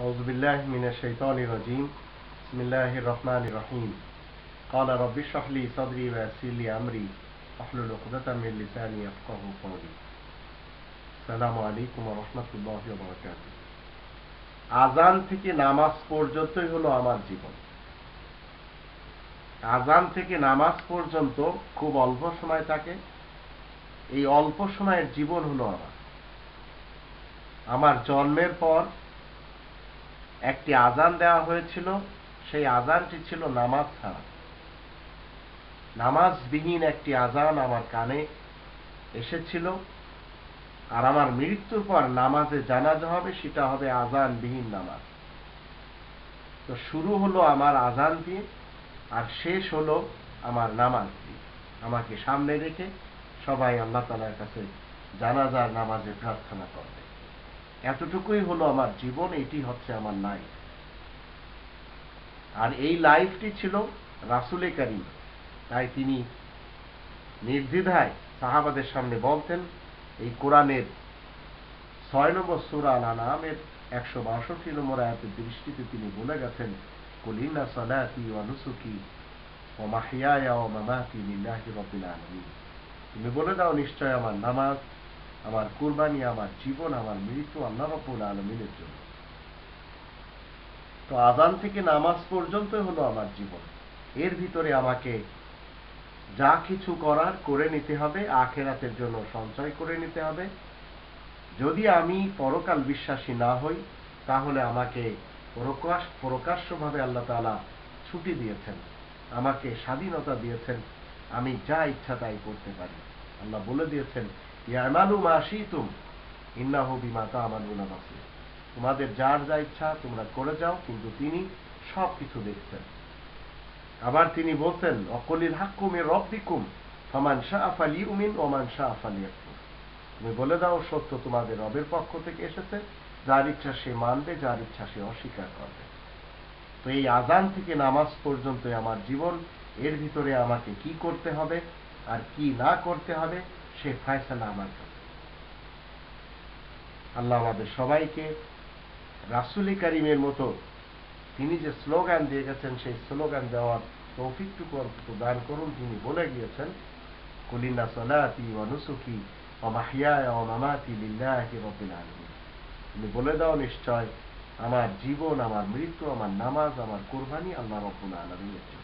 أعوذ بالله من الشيطان الرجيم بسم الله الرحمن الرحيم قال رب اشرح لي صدري ويسر لي أمري واحلل عقدة من لساني يفقه قولي السلام عليكم ورحمة الله وبركاته আজান থেকে নামাজ পর্যন্তই হলো আমার জীবন আজান থেকে নামাজ পর্যন্ত খুব অল্প সময় থাকে এই অল্প সময়ের জীবন হলো আমার আমার জন্মের পর একটি আজান দেওয়া হয়েছিল, সেই আজানটি ছিল নামাজ ছাড়া। নামাজবিহীন একটি আজান আমার কানে এসেছিল, আর আমার মৃত্যুর পর নামাজে জানাজা হবে, সেটা হবে আজানবিহীন নামাজ। তো শুরু হলো আমার আজান দিয়ে আর শেষ হলো আমার নামাজ দিয়ে আমাকে সামনে রেখে সবাই আল্লাহ তালার কাছে জানাজার নামাজে প্রার্থনা করবে। এতটুকুই হলো আমার জীবন এটি হচ্ছে আমার লাইফ আর এই লাইফটি ছিল রাসুলে কারিম। তাই তিনি নির্দ্বিধায় সাহাবাদের সামনে বলতেন, এই কোরআনের ছয় নম্বর সুরা নামের একশো বাষট্টি নম্বর আয়াতের দৃষ্টিতে তিনি বলে গেছেন কুলিনা সলাতি ওয়া নুসুকি ও মাহিয়ায়া মামাতি লিল্লাহি রাব্বিল আলামিন। তুমি বলে দাও নিশ্চয় আমার নামাজ আমার কুরবানি, আমার জীবন, আমার মৃত্যু আল্লাহ রাব্বুল আলামিনের জন্য। তো আজান থেকে নামাজ পর্যন্ত হলো আমার জীবন। এর ভিতরে আমাকে যা কিছু করার করে নিতে হবে, আখেরাতের জন্য সঞ্চয় করে নিতে হবে। যদি আমি পরকাল বিশ্বাসী না হই, তাহলে আমাকে প্রকাশ, প্রকাশ্যভাবে আল্লাহ তালা ছুটি দিয়েছেন, আমাকে স্বাধীনতা দিয়েছেন, আমি যা ইচ্ছা তাই করতে পারি। আল্লাহ বলে দিয়েছেন তোমাদের যার যা ইচ্ছা তোমরা করে যাও, কিন্তু তিনি সব কিছু দেখছেন। আবার তিনি বলছেন, অকলিল হাক্কুমের রব্বিকুম, ফমান শাহ আফালি উমিন ওমান শাহ আফালি তুমি বলে দাও, সত্য তোমাদের রবের পক্ষ থেকে এসেছে, যার ইচ্ছা সে মানবে, যার ইচ্ছা সে অস্বীকার করবে। তো এই আজান থেকে নামাজ পর্যন্ত আমার জীবন, এর ভিতরে আমাকে কি করতে হবে আর কি না করতে হবে সে ফায়সালা আমার কাছে। আল্লাহ আমাদের সবাইকে রাসুলি কারিমের মতো তিনি যে স্লোগান দিয়ে গেছেন, সেই স্লোগান দেওয়ার তৌফিকটুকু অন্তত দান করুন, তিনি বলে গিয়েছেন, কুলিনা সলাতি অনুসুখী তুমি বলে দাও নিশ্চয়, আমার জীবন, আমার মৃত্যু, আমার নামাজ, আমার কোরবানি আল্লাহ রব্বুল আলামিনের জন্য।